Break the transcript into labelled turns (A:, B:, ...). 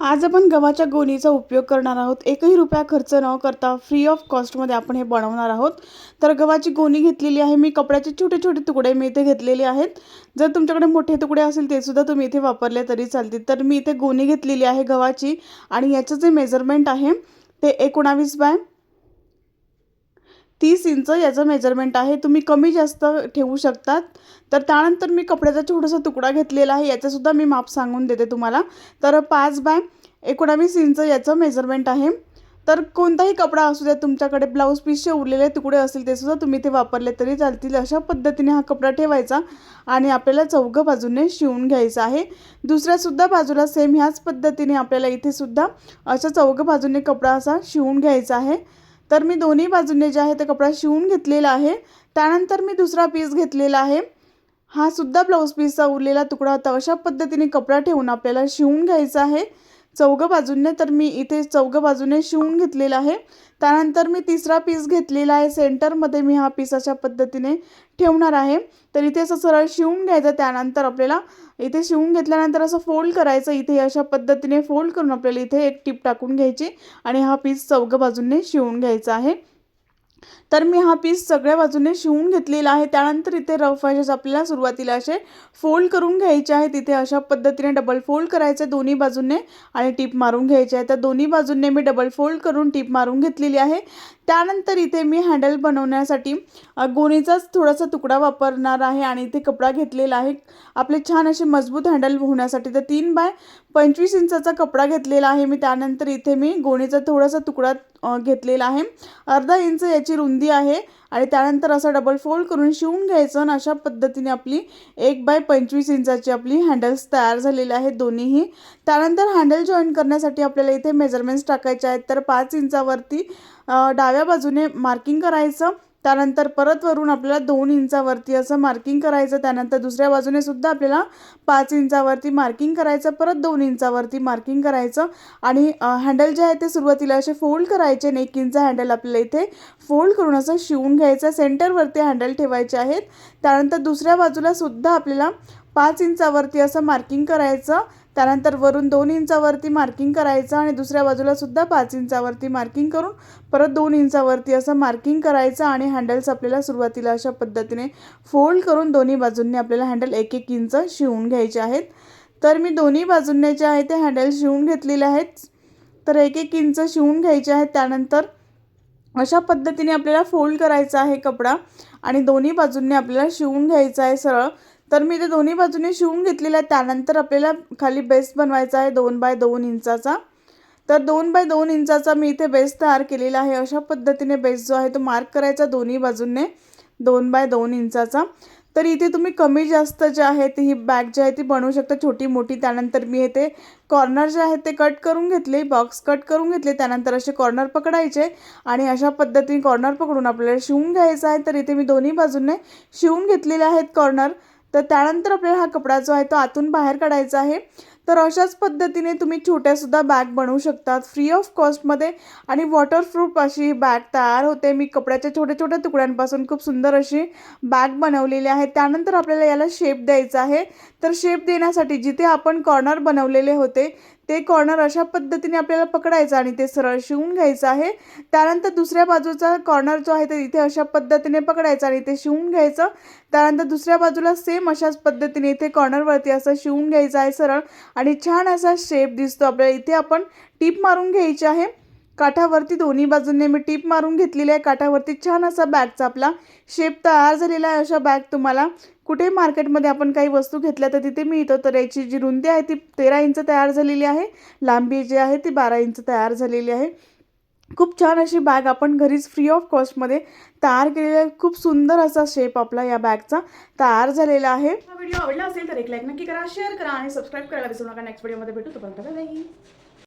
A: आज आपण गव्हाच्या गोणीचा उपयोग करणार आहोत. एकही रुपया खर्च न करता फ्री ऑफ कॉस्टमध्ये आपण हे बनवणार आहोत. तर गव्हाची गोणी घेतलेली आहे. मी कपड्याचे छोटे छोटे तुकडे मी इथे घेतलेले आहेत. जर तुमच्याकडे मोठे तुकडे असेल ते सुद्धा तुम्ही इथे वापरले तरी चालतील. तर मी इथे गोणी घेतलेली आहे गव्हाची आणि याचं जे मेजरमेंट आहे ते एकोणावीस बाय तीस इंच याचं मेजरमेंट आहे. तुम्ही कमी जास्त ठेवू शकतात. तर त्यानंतर मी कपड्याचा छोटासा तुकडा घेतलेला आहे. याचंसुद्धा मी माप सांगून देते तुम्हाला. तर पाच बाय एकोणावीस इंच याचं मेजरमेंट आहे. तर कोणताही कपडा असू द्या तुमच्याकडे ब्लाऊज पीसचे उरलेले तुकडे असतील ते सुद्धा तुम्ही ते वापरले तरी चालतील. अशा पद्धतीने हा कपडा ठेवायचा आणि आपल्याला चौघं बाजूने शिवून घ्यायचा आहे. दुसऱ्यासुद्धा बाजूला सेम ह्याच पद्धतीने आपल्याला इथे सुद्धा अशा चौघं बाजूने कपडा असा शिवून घ्यायचा आहे. तर मी दोन्ही बाजूने जे आहे ते कपडा शिवून घेतलेला आहे. त्यानंतर मी दुसरा पीस घेतलेला आहे. हा सुद्धा ब्लाऊज पीसचा उरलेला तुकडा होता अशा पद्धतीने कपडा ठेवून आपल्याला शिवून घ्यायचा आहे. चौघं बाजूंनी तर मी इथे चौघं बाजूने शिवून घेतलेलं आहे. त्यानंतर मी तिसरा पीस घेतलेला आहे. सेंटरमध्ये मी हा पीस अशा पद्धतीने ठेवणार आहे. तर इथे असं सरळ शिवून घ्यायचं त्यानंतर आपल्याला इथे शिवून घेतल्यानंतर असं फोल्ड करायचं इथे अशा पद्धतीने फोल्ड करून आपल्याला इथे एक टीप टाकून घ्यायची आणि हा पीस चौघं बाजूंनी शिवून घ्यायचा आहे. तर मी हा पीस सगळ्या बाजूने शिवून घेतलेला आहे. त्यानंतर इथे रफ एजेस आपल्याला सुरुवातीला असे फोल्ड करून घ्यायचे आहेत. इथे अशा पद्धतीने डबल फोल्ड करायचे दोन्ही बाजूने आणि टीप मारून घ्यायचे आहे तर दोन्ही बाजूने मी डबल फोल्ड करून टीप मारून घेतलेली आहे. त्यानंतर इथे मी हँडल बनवण्यासाठी गोणीचाच थोडासा तुकडा वापरणार आहे आणि इथे कपडा घेतलेला आहे. आपले छान असे मजबूत हँडल होण्यासाठी तर तीन बाय पंचवीस इंचाचा कपडा घेतलेला आहे. मी त्यानंतर इथे मी गोणीचा थोडासा तुकडा घेतलेला आहे. अर्धा इंच याची रुंदी आहे. आणि त्यानंतर असं डबल फोल्ड करून शिवून घ्यायचं आणि अशा पद्धतीने आपली एक बाय पंचवीस इंचाची आपली हँडल्स तयार झालेली आहेत दोन्हीही. त्यानंतर हँडल जॉईन करण्यासाठी आपल्याला इथे मेजरमेंट्स टाकायचे आहेत. तर पाच इंचावरती डाव्या बाजूने मार्किंग करायचं. त्यानंतर परत वरून आपल्याला दोन इंचावरती असं मार्किंग करायचं. त्यानंतर दुसऱ्या बाजूने सुद्धा आपल्याला पाच इंचावरती मार्किंग करायचं. परत दोन इंचावरती मार्किंग करायचं. आणि हँडल जे आहे ते सुरुवातीला असे फोल्ड करायचे. आणि एक इंच हँडल आपल्याला इथे फोल्ड करून असं शिवून घ्यायचं. सेंटरवरती हँडल ठेवायचे आहेत. त्यानंतर दुसऱ्या बाजूला सुद्धा आपल्याला पाच इंचावरती असं मार्किंग करायचं. त्यानंतर वरून दोन इंचावरती मार्किंग करायचं आणि दुसऱ्या बाजूला सुद्धा पाच इंचावरती मार्किंग करून परत दोन इंचावरती असं मार्किंग करायचं आणि हँडल्स आपल्याला सुरुवातीला अशा पद्धतीने फोल्ड करून दोन्ही बाजूंनी आपल्याला हँडल एक एक इंच शिवून घ्यायचे आहेत. तर मी दोन्ही बाजूंनी जे आहे ते हँडल शिवून घेतलेले आहेत. तर एक एक इंच शिवून घ्यायचे आहेत. त्यानंतर अशा पद्धतीने आपल्याला फोल्ड करायचा आहे कपडा आणि दोन्ही बाजूंनी आपल्याला शिवून घ्यायचा आहे सरळ. तर मी ते दोन्ही बाजूने शिवून घेतलेलं आहे त्यानंतर आपल्याला खाली बेस्ट बनवायचा आहे दोन बाय दोन इंचाचा. तर दोन बाय दोन इंचाचा मी इथे बेस तयार केलेला आहे. अशा पद्धतीने बेस जो आहे तो मार्क करायचा दोन्ही बाजूंने. दोन बाय दोन इंचाचा. तर इथे तुम्ही कमी जास्त जे आहे ती ही बॅग जी आहे ती बनवू शकता. छोटी मोठी. त्यानंतर मी इथे कॉर्नर जे आहेत ते कट करून घेतले. बॉक्स कट करून घेतले. त्यानंतर असे कॉर्नर पकडायचे. आणि अशा पद्धतीने कॉर्नर पकडून आपल्याला शिवून घ्यायचं आहे. तर इथे मी दोन्ही बाजूने शिवून घेतलेले आहेत कॉर्नर तर त्यानंतर आपल्याला हा कपडा जो आहे तो आतून बाहेर काढायचा आहे. तर अशाच पद्धतीने तुम्ही छोट्यासुद्धा बॅग बनवू शकतात. फ्री ऑफ कॉस्टमध्ये आणि वॉटरप्रूफ अशी ही बॅग तयार होते. मी कपड्याच्या छोट्या छोट्या तुकड्यांपासून खूप सुंदर अशी बॅग बनवलेली आहे. त्यानंतर आपल्याला याला शेप द्यायचा आहे. तर शेप देण्यासाठी जिथे आपण कॉर्नर बनवलेले होते ते कॉर्नर अशा पद्धतीने आपल्याला पकडायचं आणि ते सरळ शिवून घ्यायचं आहे. त्यानंतर दुसऱ्या बाजूचा कॉर्नर जो आहे ते इथे अशा पद्धतीने पकडायचं आणि ते शिवून घ्यायचं. त्यानंतर दुसऱ्या बाजूला सेम अशाच पद्धतीने इथे कॉर्नरवरती असं शिवून घ्यायचं आहे सरळ. आणि छान असा शेप दिसतो आपल्याला. इथे आपण टीप मारून घ्यायची आहे. काठावरती दोन्ही बाजूंनी मी टीप मारून घेतलेली आहे. काठावरती छान असा बॅगचा आपला शेप तयार झालेला आहे अशा बॅग तुम्हाला. कुठे मार्केटमध्ये आपण काही वस्तू घेतल्या तर तिथे मिळतो. तर याची जी रुंदी आहे ती तेरा इंच तयार झालेली आहे. लांबी जी आहे ती बारा इंच तयार झालेली आहे. खूप छान अशी बॅग आपण घरीच फ्री ऑफ कॉस्टमध्ये तयार केलेला आहे. खूप सुंदर असा शेप आपला या बॅगचा तयार झालेला आहे.
B: हा व्हिडिओ आवडला असेल तर एक लाईक नक्की करा शेअर करा आणि सबस्क्राईब करायला विसरू नका. नेक्स्ट व्हिडिओमध्ये भेटू. तोपर्यंत